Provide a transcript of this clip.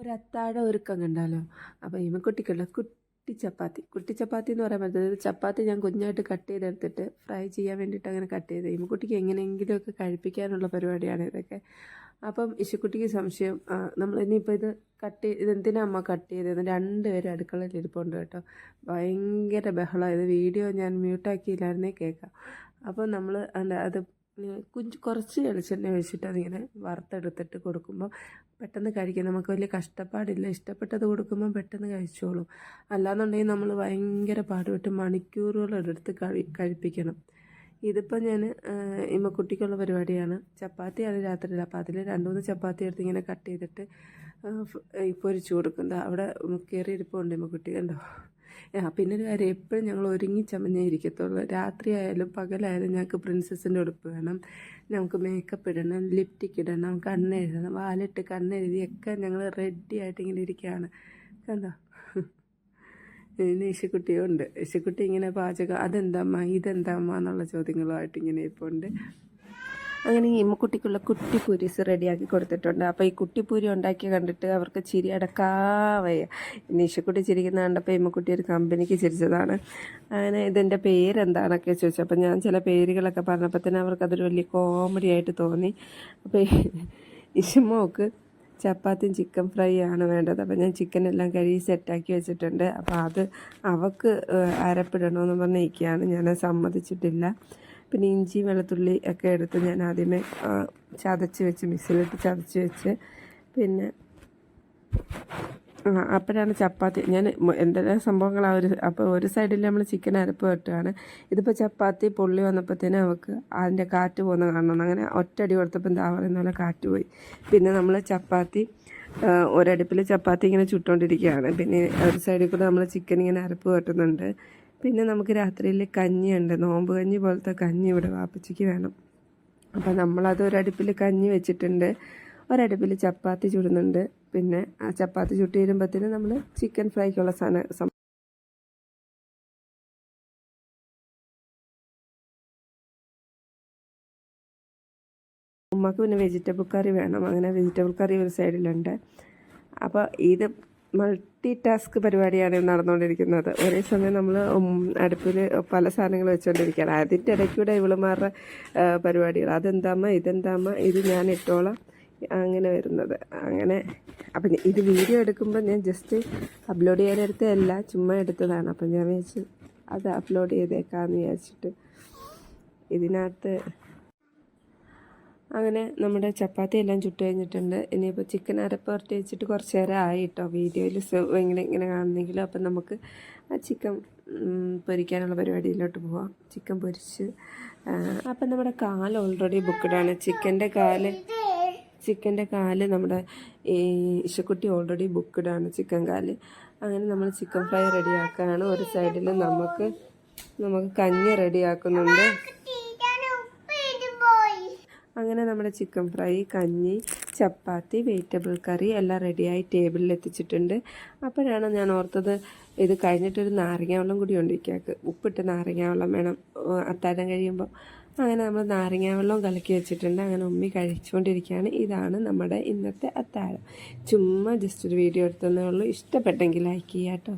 ഒരു അത്താഴ ഒരുക്കം കണ്ടാലോ അപ്പോൾ ഇമക്കുട്ടിക്കുള്ള കുട്ടി ചപ്പാത്തി. കുട്ടി ചപ്പാത്തി എന്ന് പറയാൻ പറ്റുന്നത് ചപ്പാത്തി ഞാൻ കുഞ്ഞായിട്ട് കട്ട് ചെയ്തെടുത്തിട്ട് ഫ്രൈ ചെയ്യാൻ വേണ്ടിയിട്ട് അങ്ങനെ കട്ട് ചെയ്ത് ഇമക്കുട്ടിക്ക് എങ്ങനെയെങ്കിലുമൊക്കെ കഴിപ്പിക്കാനുള്ള പരിപാടിയാണ് ഇതൊക്കെ. അപ്പം ഇശുക്കുട്ടിക്ക് സംശയം നമ്മൾ ഇനിയിപ്പോൾ ഇത് കട്ട് ഇതെന്തിനാ അമ്മ കട്ട് ചെയ്തത്? രണ്ടുപേരും അടുക്കളയിൽ ഇരിപ്പുണ്ട് കേട്ടോ. ഭയങ്കര ബഹളം ഇത് വീഡിയോ ഞാൻ മ്യൂട്ടാക്കിയില്ലായിരുന്നേ കേൾക്കാം. അപ്പോൾ നമ്മൾ അത് കുഞ്ച് കുറച്ച് വെളിച്ചെണ്ണ ഒഴിച്ചിട്ട് അതിങ്ങനെ വറുത്തെടുത്തിട്ട് കൊടുക്കുമ്പോൾ പെട്ടെന്ന് കഴിക്കാം നമുക്ക് വലിയ കഷ്ടപ്പാടില്ല. ഇഷ്ടപ്പെട്ടത് കൊടുക്കുമ്പോൾ പെട്ടെന്ന് കഴിച്ചോളും. അല്ലാന്നുണ്ടെങ്കിൽ നമ്മൾ ഭയങ്കര പാടുപെട്ട് മണിക്കൂറുകളെടുത്ത് കഴി കഴിപ്പിക്കണം. ഇതിപ്പോൾ ഞാൻ ഇമ്മക്കുട്ടിക്കുള്ള പരിപാടിയാണ്. ചപ്പാത്തിയാണ് രാത്രിയിൽ അപ്പോൾ അതിൽ രണ്ട് മൂന്ന് ചപ്പാത്തി എടുത്ത് ഇങ്ങനെ കട്ട് ചെയ്തിട്ട് പൊരിച്ചു കൊടുക്കും. ദാ അവിടെ കയറി ഇരിപ്പുണ്ട് ഇമ്മക്കുട്ടി കണ്ടോ? പിന്നെ ഒരു കാര്യം എപ്പോഴും ഞങ്ങൾ ഒരുങ്ങി ചമഞ്ഞേ ഇരിക്കത്തുള്ളൂ. രാത്രിയായാലും പകലായാലും ഞങ്ങൾക്ക് പ്രിൻസസിന്റെ ഉടുപ്പ് വേണം. നമുക്ക് മേക്കപ്പ് ഇടണം ലിപ്റ്റിക് ഇടണം കണ്ണെഴുതണം വാലിട്ട് കണ്ണെഴുതിയൊക്കെ ഞങ്ങൾ റെഡി ആയിട്ട് ഇങ്ങനെ ഇരിക്കുകയാണ്. കണ്ടോ? പിന്നെ ഇശുക്കുട്ടിയും ഉണ്ട്. ഇശുക്കുട്ടി ഇങ്ങനെ പാചകം അതെന്താമ്മ ഇതെന്താമ്മ എന്നുള്ള ചോദ്യങ്ങളുമായിട്ട് ഇങ്ങനെ ഇപ്പോൾ ഉണ്ട് അങ്ങനെ ഈ ഇമ്മക്കുട്ടിക്കുള്ള കുട്ടിപ്പൂരീസ് റെഡിയാക്കി കൊടുത്തിട്ടുണ്ട്. അപ്പോൾ ഈ കുട്ടിപ്പൂരി ഉണ്ടാക്കി കണ്ടിട്ട് അവർക്ക് ചിരി അടക്കാവയ്യ. നിഷക്കുട്ടി ചിരിക്കുന്ന കണ്ടപ്പോൾ ഇമ്മക്കുട്ടി ഒരു കമ്പനിക്ക് ചിരിച്ചതാണ്. അങ്ങനെ ഇതിന്റെ പേരെന്താണൊക്കെ ചോദിച്ചു. അപ്പോൾ ഞാൻ ചില പേരുകളൊക്കെ പറഞ്ഞപ്പോൾ തന്നെ അവർക്ക് അതൊരു വലിയ കോമഡി ആയിട്ട് തോന്നി. അപ്പോൾ ഇഷമോക്ക് ചപ്പാത്തിയും ചിക്കൻ ഫ്രൈ ആണ് വേണ്ടത്. അപ്പോൾ ഞാൻ ചിക്കൻ എല്ലാം കഴുകി സെറ്റാക്കി വെച്ചിട്ടുണ്ട്. അപ്പോൾ അത് അവക്ക് അരപ്പിടണമെന്ന് പറഞ്ഞിരിക്കുകയാണ് ഞാൻ സമ്മതിച്ചിട്ടില്ല. പിന്നെ ഇഞ്ചി വെളുത്തുള്ളി ഒക്കെ എടുത്ത് ഞാൻ ആദ്യമേ ആ, ചതച്ച് വെച്ച് മിക്സിയിലിട്ട് ചതച്ച് വെച്ച് പിന്നെ ആ അപ്പോഴാണ് ചപ്പാത്തി. ഞാൻ എന്തെല്ലാം സംഭവങ്ങളാണ് ഒരു അപ്പോൾ ഒരു സൈഡിൽ നമ്മൾ ചിക്കൻ അരപ്പ് വെട്ടുകയാണ് ഇതിപ്പോൾ ചപ്പാത്തി പൊള്ളി വന്നപ്പോഴത്തേനും അവൾക്ക് അതിന്റെ കാറ്റ് പോകുന്ന കാണണം അങ്ങനെ ഒറ്റടി കൊടുത്തപ്പോൾ എന്താ പറയുന്ന പോലെ കാറ്റ് പോയി. പിന്നെ നമ്മൾ ചപ്പാത്തി ആ, ഒരടുപ്പിൽ ചപ്പാത്തി ഇങ്ങനെ ചുട്ടുകൊണ്ടിരിക്കുകയാണ് പിന്നെ ഒരു സൈഡിൽ കൂടെ നമ്മൾ ചിക്കൻ ഇങ്ങനെ അരപ്പ് വെട്ടുന്നുണ്ട്. പിന്നെ നമുക്ക് രാത്രിയിൽ കഞ്ഞിയുണ്ട്. നോമ്പ് കഞ്ഞി പോലത്തെ കഞ്ഞി ഇവിടെ വാപ്പച്ചിക്ക് വേണം. അപ്പോൾ നമ്മളത് ഒരടുപ്പിൽ കഞ്ഞി വെച്ചിട്ടുണ്ട്. ഒരടുപ്പിൽ ചപ്പാത്തി ചുടുന്നുണ്ട്. പിന്നെ ആ ചപ്പാത്തി ചുട്ടി വരുമ്പോഴത്തേന് നമ്മൾ ചിക്കൻ ഫ്രൈക്കുള്ള സാധനം ഉമ്മക്ക് പിന്നെ വെജിറ്റബിൾ കറി വേണം. അങ്ങനെ വെജിറ്റബിൾ കറി ഒരു സൈഡിലുണ്ട് അപ്പോൾ ഇത് മൾട്ടി ടാസ്ക് പരിപാടിയാണ് നടന്നുകൊണ്ടിരിക്കുന്നത്. ഒരേ സമയം നമ്മൾ അടുപ്പിൽ പല സാധനങ്ങൾ വെച്ചുകൊണ്ടിരിക്കുകയാണ്. അതിന്റെ ഇടയ്ക്കൂടെ ഇവളുമാരുടെ പരിപാടികൾ അതെന്താമ്മ ഇതെന്താമ്മ ഇത് ഞാൻ ഇട്ടോളാം. അങ്ങനെ വരുന്നത്. അങ്ങനെ അപ്പം ഇത് വീഡിയോ എടുക്കുമ്പോൾ ഞാൻ ജസ്റ്റ് അപ്ലോഡ് ചെയ്യാനെടുത്തതല്ല ചുമ്മാ എടുത്തതാണ്. അപ്പം ഞാൻ വിചാരിച്ചു അത് അപ്ലോഡ് ചെയ്തേക്കാമെന്ന് വിചാരിച്ചിട്ട് ഇതിനകത്ത് അങ്ങനെ നമ്മുടെ ചപ്പാത്തി എല്ലാം ചുട്ട് കഴിഞ്ഞിട്ടുണ്ട്. ഇനിയിപ്പോൾ ചിക്കൻ അരപ്പ് പുരട്ടി വെച്ചിട്ട് കുറച്ച് നേരം ആയി കേട്ടോ വീഡിയോയിൽ ഇങ്ങനെ ഇങ്ങനെ കാണുന്നെങ്കിലും. അപ്പം നമുക്ക് ആ ചിക്കൻ പൊരിക്കാനുള്ള പരിപാടിയിലോട്ട് പോവാം. ചിക്കൻ പൊരിച്ച് അപ്പം നമ്മുടെ കാൽ ഓൾറെഡി ബുക്ക്ഡാണ് ചിക്കന്റെ കാൽ ചിക്കന്റെ കാൽ നമ്മുടെ ഈ ഇശക്കുട്ടി ഓൾറെഡി ബുക്ക്ഡാണ് ചിക്കൻ കാൽ. അങ്ങനെ നമ്മൾ ചിക്കൻ ഫ്രൈ റെഡിയാക്കുകയാണ് ഒരു സൈഡിൽ നമുക്ക് നമുക്ക് കഞ്ഞി റെഡിയാക്കുന്നുണ്ട് അങ്ങനെ നമ്മുടെ ചിക്കൻ ഫ്രൈ കഞ്ഞി ചപ്പാത്തി വെജിറ്റബിൾ കറി എല്ലാം റെഡിയായി ടേബിളിൽ എത്തിച്ചിട്ടുണ്ട്. അപ്പോഴാണ് ഞാൻ ഓർത്തത് ഇത് കഴിഞ്ഞിട്ടൊരു നാരങ്ങ വെള്ളം കൂടി ഉണ്ട് ഇക്കാക്ക്. ഉപ്പിട്ട് നാരങ്ങ വെള്ളം വേണം അത്താഴം കഴിയുമ്പോൾ അങ്ങനെ നമ്മൾ നാരങ്ങ വെള്ളം കലക്കി വെച്ചിട്ടുണ്ട്. അങ്ങനെ ഉമ്മി കഴിച്ചുകൊണ്ടിരിക്കുകയാണ്. ഇതാണ് നമ്മുടെ ഇന്നത്തെ അത്താഴം. ചുമ്മാ ജസ്റ്റ് ഒരു വീഡിയോ എടുത്തതേ ഉള്ളൂ. ഇഷ്ടപ്പെട്ടെങ്കിൽ ലൈക്ക് ചെയ്യാം കേട്ടോ